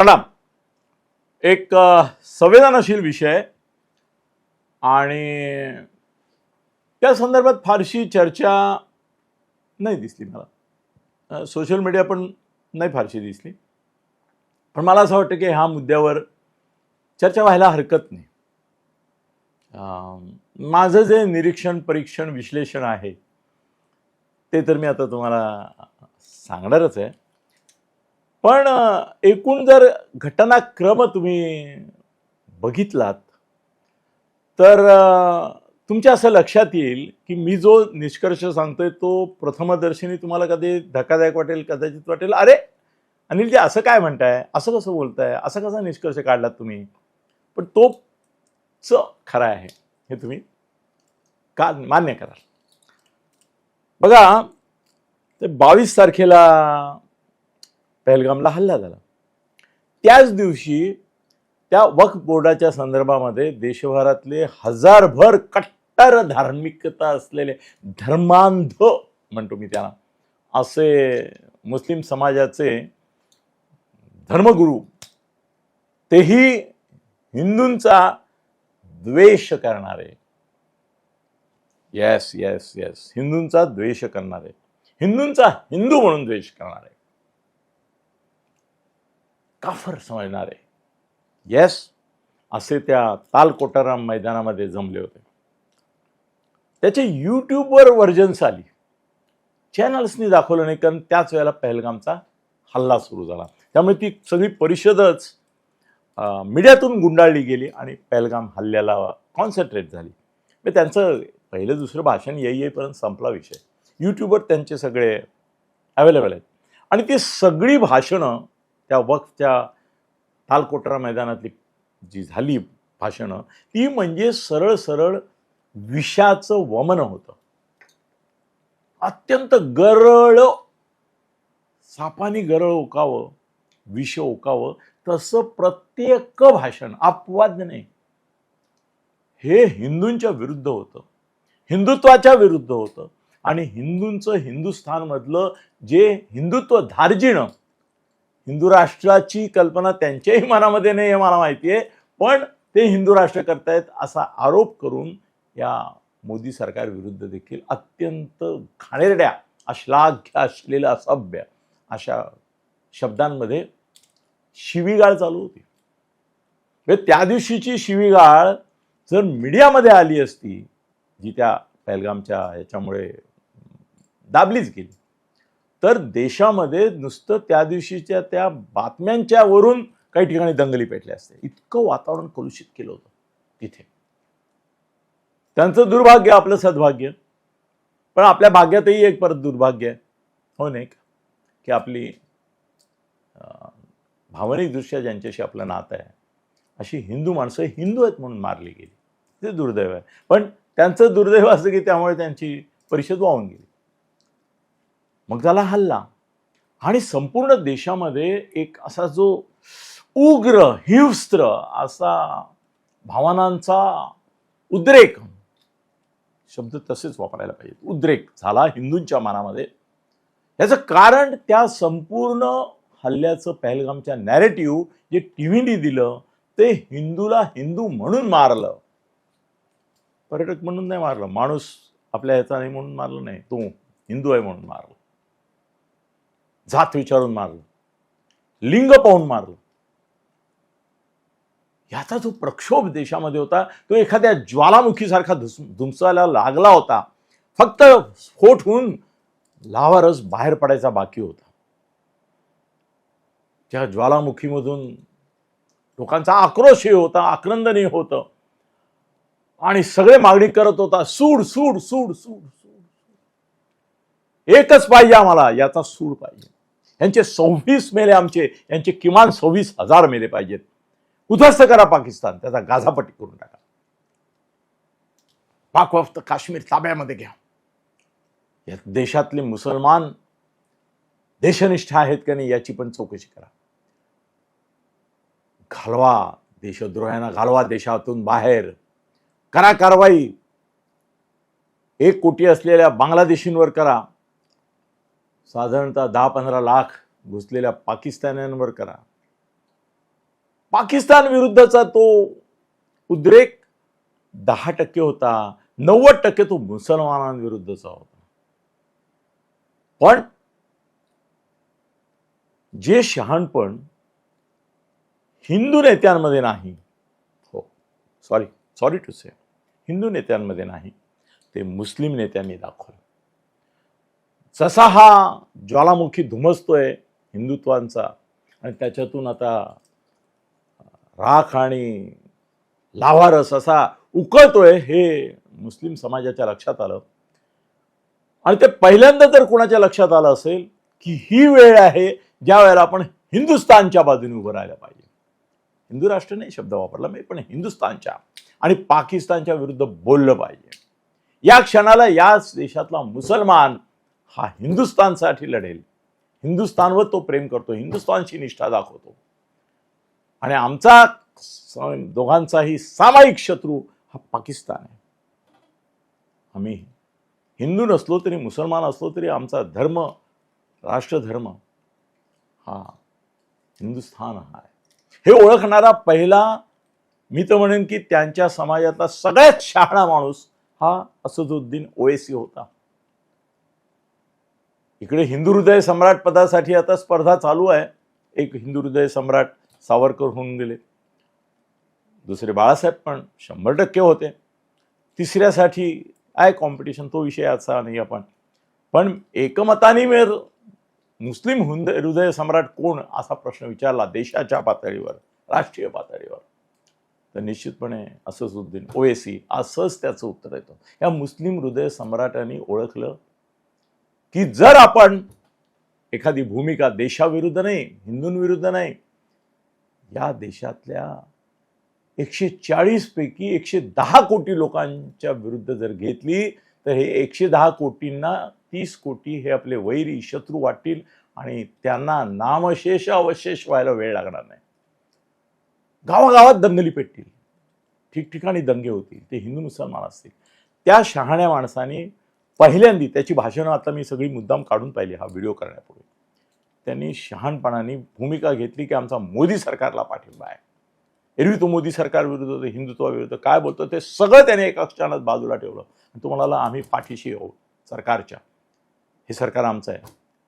प्रणाम. एक संवेदनशील विषय आणि त्या संदर्भात फारशी चर्चा नाही दिसली मला. सोशल मीडिया पण नाही फारशी दिसली. पण मला असं वाटतं की ह्या मुद्द्यावर चर्चा व्हायला हरकत नाही. माझं जे निरीक्षण परीक्षण विश्लेषण आहे ते तर मी आता तुम्हाला सांगणारच आहे. पण एकूण जर घटनाक्रम तुम्ही बघितलात तर तुमच्या असं लक्षात येईल की मी जो निष्कर्ष सांगतोय तो प्रथमदर्शनी तुम्हाला कधी धक्कादायक वाटेल कदाचित वाटेल. अरे अनिलजी असं काय म्हणताय? असं कसं बोलताय? असा कसा निष्कर्ष काढलात तुम्ही? पण तोच खरा आहे हे तुम्ही का मान्य कराल? बघा ते बावीस तारखेला पहलगामला हल्ला झाला. त्याच दिवशी त्या वक्फ बोर्डाच्या संदर्भामध्ये देशभरातले हजारभर कट्टर धार्मिकता असलेले धर्मांध म्हणतो मी त्यांना असे मुस्लिम समाजाचे धर्मगुरू तेही हिंदूंचा द्वेष करणारे. येस येस येस हिंदूंचा द्वेष करणारे. हिंदूंचा हिंदू म्हणून द्वेष करणारे. काफर समजणारे येस असे त्या तालकोटाराम मैदानामध्ये जमले होते. त्याचे यूट्यूबवर व्हर्जन्स आली. चॅनल्सनी दाखवलं नाही कारण त्याच वेळेला पहलगामचा हल्ला सुरू झाला. त्यामुळे ती सगळी परिषदच मीडियातून गुंडाळली गेली आणि पहलगाम हल्ल्याला कॉन्सन्ट्रेट झाली. मग त्यांचं पहिलं दुसरं भाषण येई येईपर्यंत संपला विषय. यूट्यूबवर त्यांचे सगळे अवेलेबल आहेत. आणि ती सगळी भाषणं त्या वक्फच्या तालकोटरा मैदानातली जी झाली भाषणं ती म्हणजे सरळ सरळ विषाचं वमन होतं. अत्यंत गरळ सापानी गरळ ओकावं विष ओकावं तसं प्रत्येक भाषण अपवाद नाही. हे हिंदूंच्या विरुद्ध होतं. हिंदुत्वाच्या विरुद्ध होतं. आणि हिंदूंचं हिंदुस्थानमधलं जे हिंदुत्व धार्जिणं हिंदू राष्ट्राची कल्पना त्यांच्याही मनामध्ये नाही हे मला माहिती आहे पण ते हिंदू राष्ट्र करतायत असा आरोप करून या मोदी सरकार विरुद्ध देखील अत्यंत घाणेरड्या अश्लाघ्य असलेलं असभ्य अशा शब्दांमध्ये शिवीगाळ चालू होती. म्हणजे त्या दिवशीची शिवीगाळ जर मीडियामध्ये आली असती जी त्या पहलगामच्या याच्यामुळे दाबलीच गेली तर देशामध्ये नुसतं त्या दिवशीच्या त्या बातम्यांच्या वरून काही ठिकाणी दंगली पेटल्या असते. इतकं वातावरण कलुषित केलं होतं तिथे. त्यांचं दुर्भाग्य आपलं सद्भाग्य. पण आपल्या भाग्यातही एक परत दुर्भाग्य आहे. हो नाही का? की आपली भावनिकदृष्ट्या ज्यांच्याशी आपलं नातं आहे. अशी हिंदू माणसं हिंदू आहेत म्हणून मारली गेली. ते दुर्दैव आहे. पण त्यांचं दुर्दैव असं की त्यामुळे त्यांची परिषद वाहून गेली. मग झाला हल्ला. आणि संपूर्ण देशामध्ये एक असा जो उग्र हिंस्त्र असा भावनांचा उद्रेक शब्द तसेच वापरायला पाहिजे उद्रेक झाला हिंदूंच्या मनामध्ये. याचं कारण त्या संपूर्ण हल्ल्याचं पहलगामच्या नॅरेटिव्ह जे टीव्हीनी दिलं ते हिंदूला हिंदू म्हणून मारलं. पर्यटक म्हणून नाही मारलं. माणूस आपल्या ह्याचा नाही म्हणून मारलं नाही. तो हिंदू आहे म्हणून मारलं. जात विचारून मारलं. लिंग पाहून मारलं. याचा जो प्रक्षोभ देशामध्ये होता तो एखाद्या ज्वालामुखीसारखा धुस धुमसायला लागला होता. फक्त स्फोट होऊन लावारस बाहेर पडायचा बाकी होता. त्या ज्वालामुखीमधून लोकांचा आक्रोशही होता आक्रंदनही होतं. आणि सगळे मागणी करत होता सूड सूड सूड सूड सूड. एकच पाहिजे आम्हाला याचा सूड पाहिजे. यांचे सव्वीस मेले आमचे यांचे किमान सव्वीस हजार मेले पाहिजेत. उद्ध्वस्त करा पाकिस्तान त्याचा गाझापट्टी करून टाका. पाक वफ्त काश्मीर ताब्यामध्ये घ्या. या देशातले मुसलमान देशनिष्ठ आहेत का नाही याची पण चौकशी करा. घालवा देशद्रोह्यांना घालवा देशातून बाहेर. करा कारवाई. एक कोटी असलेल्या बांगलादेशींवर करा. साधारणतः दहा पंधरा लाख घुसलेल्या पाकिस्तान्यांवर करा. पाकिस्तान विरुद्धचा तो उद्रेक दहा टक्के होता नव्वद टक्के तो मुसलमानांविरुद्धचा होता. पण जे शहाणपण हिंदू नेत्यांमध्ये नाही हो sorry sorry to say Hindu नेत्यांमध्ये नाही ते मुस्लिम नेत्यांनी दाखवलं. जसा हा ज्वालामुखी धुमसतोय हिंदुत्वांचा. आणि त्याच्यातून आता राख आणि लावारस असा उकळतोय हे मुस्लिम समाजाच्या लक्षात आलं. आणि ते पहिल्यांदा जर कोणाच्या लक्षात आलं असेल की ही वेळ आहे ज्या वेळेला आपण हिंदुस्थानच्या बाजूने उभं राहायला पाहिजे. हिंदू राष्ट्र नाही शब्द वापरला मी पण हिंदुस्थानच्या आणि पाकिस्तानच्या विरुद्ध बोललं पाहिजे. या क्षणाला याच देशातला मुसलमान हा हिंदुस्तानसाठी लढेल. हिंदुस्थानवर तो प्रेम करतो हिंदुस्थानशी निष्ठा दाखवतो. आणि आमचा दोघांचाही सामायिक शत्रू हा पाकिस्तान आहे. आम्ही हिंदू नसलो तरी मुसलमान असलो तरी आमचा धर्म राष्ट्रधर्म हा हिंदुस्थान हा आहे. हे ओळखणारा पहिला मी तर म्हणेन की त्यांच्या समाजातला सगळ्यात शहाणा माणूस हा असदुद्दीन ओएसी होता. इकडे हिंदू हृदय सम्राट पदासाठी आता स्पर्धा चालू आहे. एक हिंदू हृदय सम्राट सावरकर होऊन गेले. दुसरे बाळासाहेब पण शंभर टक्के होते. तिसऱ्यासाठी आहे कॉम्पिटिशन तो विषय असा नाही आपण. पण एकमताने मेर मुस्लिम हुंद हृदय सम्राट कोण? असा प्रश्न विचारला देशाच्या पातळीवर राष्ट्रीय पातळीवर. तर निश्चितपणे असदुद्दीन ओएसी असंच त्याचं उत्तर येतं या मुस्लिम हृदय सम्राटांनी ओळखलं की जर आपण एखादी भूमिका देशाविरुद्ध नाही हिंदूंविरुद्ध नाही या देशातल्या एकशे चाळीस पैकी एकशे दहा कोटी लोकांच्या विरुद्ध जर घेतली तर हे एकशे दहा कोटींना तीस कोटी हे आपले वैरी शत्रू वाटतील आणि त्यांना नामशेष अवशेष व्हायला वेळ लागणार नाही. गावागावात दंगली पेटतील. ठिकठिकाणी दंगे होतील. ते हिंदू मुसलमान असतील. त्या शहाण्या माणसाने पहिल्यांदी त्याची भाषणं आता मी सगळी मुद्दाम काढून पाहिली हा व्हिडिओ करण्यापूर्वी. त्यांनी शहाणपणाने भूमिका घेतली की आमचा मोदी सरकारला पाठिंबा आहे. एरवी तो मोदी सरकार विरुद्ध हिंदुत्वाविरुद्ध काय बोलतो ते सगळं त्याने एका क्षणात बाजूला ठेवलं. आणि तो म्हणाला आम्ही पाठीशी आहोत सरकारच्या. हे सरकार आमचं आहे.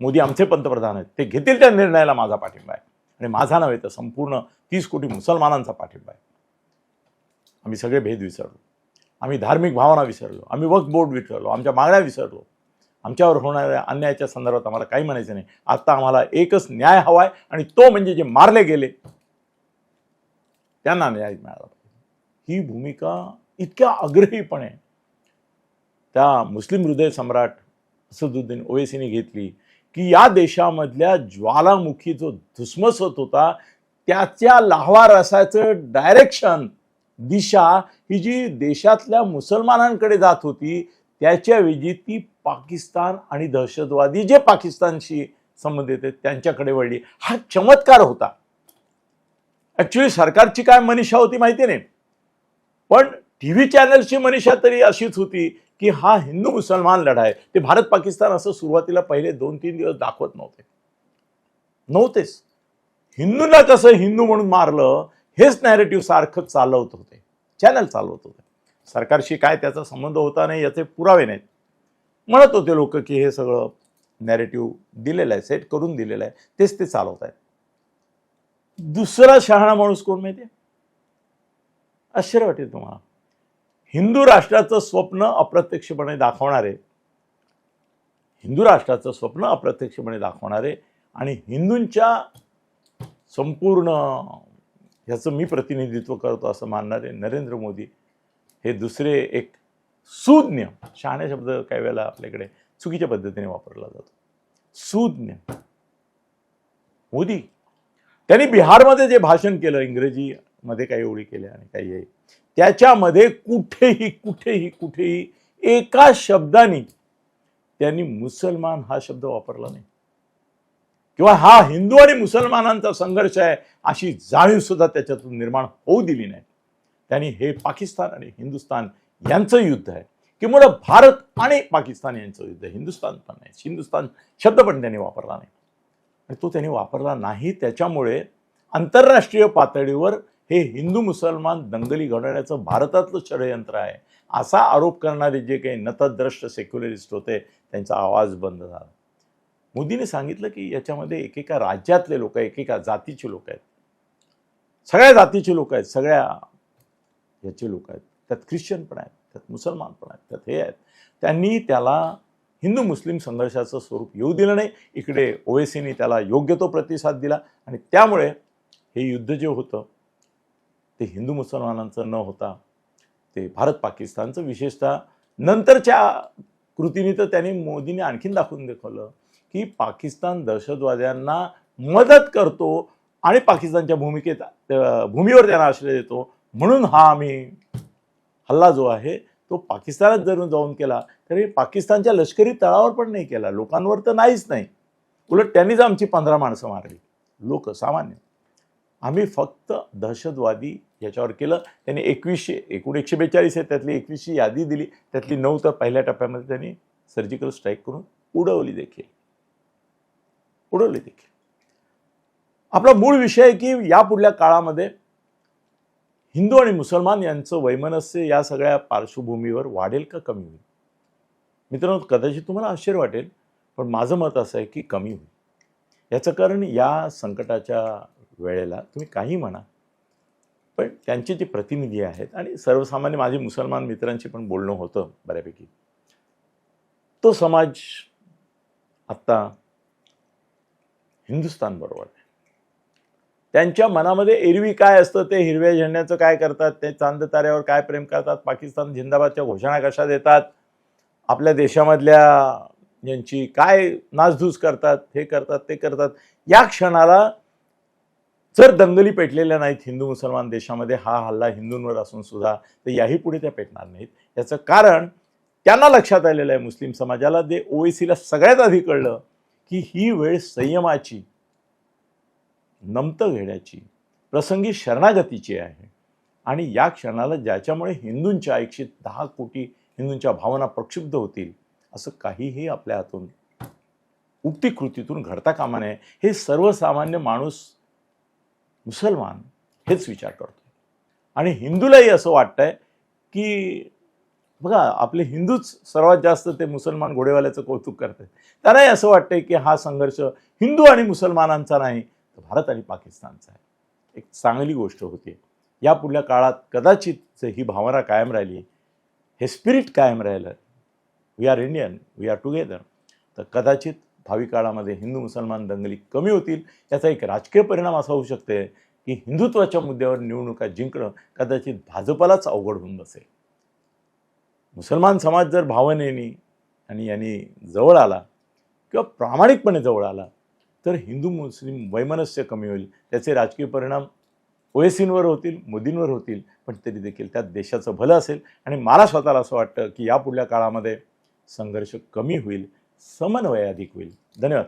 मोदी आमचे पंतप्रधान आहेत. ते घेतील त्या निर्णयाला माझा पाठिंबा आहे. आणि माझा नव्हे तर संपूर्ण तीस कोटी मुसलमानांचा पाठिंबा आहे. आम्ही सगळे भेद विसरलो. आम्ही धार्मिक भावना विसरलो. आम्ही वक्फ बोर्ड विसरलो. आमच्या मागण्या विसरलो. आमच्यावर होणाऱ्या अन्यायाच्या संदर्भात आम्हाला काही म्हणायचं नाही. आत्ता आम्हाला एकच न्याय हवा आहे आणि तो म्हणजे जे मारले गेले त्यांना न्याय मिळाला पाहिजे. ही भूमिका इतक्या आग्रहीपणे त्या मुस्लिम हृदय सम्राट असदुद्दीन ओवेसीने घेतली की या देशामधल्या ज्वालामुखी जो धुसमसत होता त्याच्या लाहवा रसाचं डायरेक्शन दिशा ही जी देशातल्या मुसलमानांकडे जात होती त्याच्याऐवजी ती पाकिस्तान आणि दहशतवादी जे पाकिस्तानशी संबंधित आहेत त्यांच्याकडे वळली. हा चमत्कार होता. ॲक्च्युली सरकारची काय मनीषा होती माहिती नाही. पण टी व्ही चॅनलची मनीषा तरी अशीच होती की हा हिंदू मुसलमान लढा आहे. ते भारत पाकिस्तान असं सुरुवातीला पहिले दोन तीन दिवस दाखवत नव्हते. नव्हतेच. हिंदूंना कसं हिंदू म्हणून मारलं हेच नॅरेटिव्ह सारखं चालवत होते. चॅनल चालवत होते. सरकारशी काय त्याचा संबंध होता नाही याचे पुरावे नाहीत. म्हणत होते लोक की हे सगळं नॅरेटिव्ह दिलेलं आहे सेट करून दिलेलं आहे तेच ते चालवत आहेत. दुसरा शहाणा माणूस कोण माहिती आश्चर्य वाटेल तुम्हाला. हिंदू राष्ट्राचं स्वप्न अप्रत्यक्षपणे दाखवणारे हिंदू राष्ट्राचं स्वप्न अप्रत्यक्षपणे दाखवणारे आणि हिंदूंच्या संपूर्ण ह्याचं मी प्रतिनिधित्व करतो असं मानणारे नरेंद्र मोदी हे दुसरे एक सुज्ञ शहाणे शब्द काही वेळेला आपल्याकडे चुकीच्या पद्धतीने वापरला जातो. सुज्ञ. मोदी त्यांनी बिहारमध्ये जे भाषण केलं इंग्रजीमध्ये काही ओळी केल्या आणि काही आहे त्याच्यामध्ये कुठेही कुठेही कुठेही एका शब्दाने त्यांनी मुसलमान हा शब्द वापरला नाही. किंवा हा हिंदू आणि मुसलमानांचा संघर्ष आहे अशी जाणीव सुद्धा त्याच्यातून निर्माण होऊ दिली नाही. त्यांनी हे पाकिस्तान आणि हिंदुस्थान यांचं युद्ध आहे. किंवा भारत आणि पाकिस्तान यांचं युद्ध हिंदुस्तान हिंदुस्थान पण नाही. हिंदुस्थान शब्द पण त्यांनी वापरला नाही. आणि तो त्यांनी वापरला नाही त्याच्यामुळे आंतरराष्ट्रीय पातळीवर हे हिंदू मुसलमान दंगली घडवण्याचं भारतातलं षडयंत्र आहे. असा आरोप करणारे जे काही नतद्रष्ट सेक्युलरिस्ट होते त्यांचा आवाज बंद झाला. मोदीने सांगितलं की याच्यामध्ये एकेका राज्यातले लोक एकेका जातीचे लोक आहेत. सगळ्या जातीचे लोक आहेत सगळ्या याचे लोक आहेत. त्यात ख्रिश्चन पण आहेत त्यात मुसलमान पण आहेत त्यात हे आहेत. त्यांनी त्याला हिंदू मुस्लिम संघर्षाचं स्वरूप येऊ दिलं नाही. इकडे ओएसीने त्याला योग्य तो प्रतिसाद दिला आणि त्यामुळे हे युद्ध जे होतं ते हिंदू मुसलमानांचं न होता ते भारत पाकिस्तानचं विशेषतः नंतरच्या कृतीने तर त्यांनी मोदीने आणखीन दाखवून दाखवलं. की पाकिस्तान दहशतवाद्यांना मदत करतो आणि पाकिस्तानच्या भूमिकेत भूमीवर त्यांना आश्रय देतो. म्हणून हा आम्ही हल्ला जो आहे तो पाकिस्तानात जर जाऊन केला. तरी पाकिस्तानच्या लष्करी तळावर पण नाही केला. लोकांवर तर नाहीच नाही. उलट त्यांनीच आमची पंधरा माणसं मारली. लोक सामान्य. आम्ही फक्त दहशतवादी याच्यावर केलं. त्यांनी एकवीसशे एकूण एकशे बेचाळीस आहे त्यातली एकवीसशे यादी दिली. त्यातली नऊ तर पहिल्या टप्प्यामध्ये त्यांनी सर्जिकल स्ट्राईक करून उडवली देखील. उडवली देखील आपला मूळ विषय आहे की या पुढल्या काळामध्ये हिंदू आणि मुसलमान यांचं वैमनस्य या सगळ्या पार्श्वभूमीवर वाढेल का कमी होईल? मित्रांनो कदाचित तुम्हाला आश्चर्य वाटेल पण माझं मत असं आहे की कमी होईल. याचं कारण या संकटाच्या वेळेला तुम्ही काही म्हणा पण त्यांचे जे प्रतिनिधी आहेत आणि सर्वसामान्य माझे मुसलमान मित्रांशी पण बोलणं होतं बऱ्यापैकी. तो समाज आत्ता हिंदुस्तान बरोबर आहे. त्यांच्या मनामध्ये एरवी काय असतं ते हिरव्या झेंड्याचं काय करतात ते चांद ताऱ्यावर काय प्रेम करतात पाकिस्तान झिंदाबादच्या घोषणा कशा देतात आपल्या देशामधल्या यांची काय नासधूस करतात हे करतात ते करतात या क्षणाला जर दंगली पेटलेल्या नाहीत हिंदू मुसलमान देशामध्ये हा हल्ला हिंदूंवर असून सुद्धा तर याही पुढे त्या पेटणार नाहीत. याचं कारण त्यांना लक्षात आलेलं आहे मुस्लिम समाजाला जे ओएसीला सगळ्यात आधी कळलं की ही वेळ संयमाची नमतं घेण्याची प्रसंगी शरणागतीची आहे. आणि या क्षणाला ज्याच्यामुळे हिंदूंच्या एकशे दहा कोटी हिंदूंच्या भावना प्रक्षुब्ध होतील असं काहीही आपल्या हातून उक्तिकृतीतून घडता कामा नये. हे सर्वसामान्य माणूस मुसलमान हेच विचार करतो आणि हिंदूलाही असं वाटतंय की बघा आपले हिंदूच सर्वात जास्त ते मुसलमान घोडेवाल्याचं कौतुक करतात. त्यांनाही असं वाटतंय की हा संघर्ष हिंदू आणि मुसलमानांचा नाही तर भारत आणि पाकिस्तानचा आहे. एक चांगली गोष्ट होती. या पुढल्या काळात कदाचित ही भावना कायम राहिली हे स्पिरिट कायम राहिलं we are Indian we are together तर कदाचित भावी काळामध्ये हिंदू मुसलमान दंगली कमी होतील याचा एक राजकीय परिणाम असा होऊ शकते की हिंदुत्वाच्या मुद्द्यावर निवडणुका जिंकणं कदाचित भाजपलाच अवघड होऊन बसेल. मुसलमान समाज जर भावनेनी आणि यांनी जवळ आला किंवा प्रामाणिकपणे जवळ आला तर हिंदू मुस्लिम वैमनस्य कमी होईल. त्याचे राजकीय परिणाम ओएसींवर होतील मोदींवर होतील पण तरी देखील त्यात देशाचं भलं असेल. आणि मला स्वतःला असं वाटतं की या पुढल्या काळामध्ये संघर्ष कमी होईल समन्वय अधिक होईल. धन्यवाद.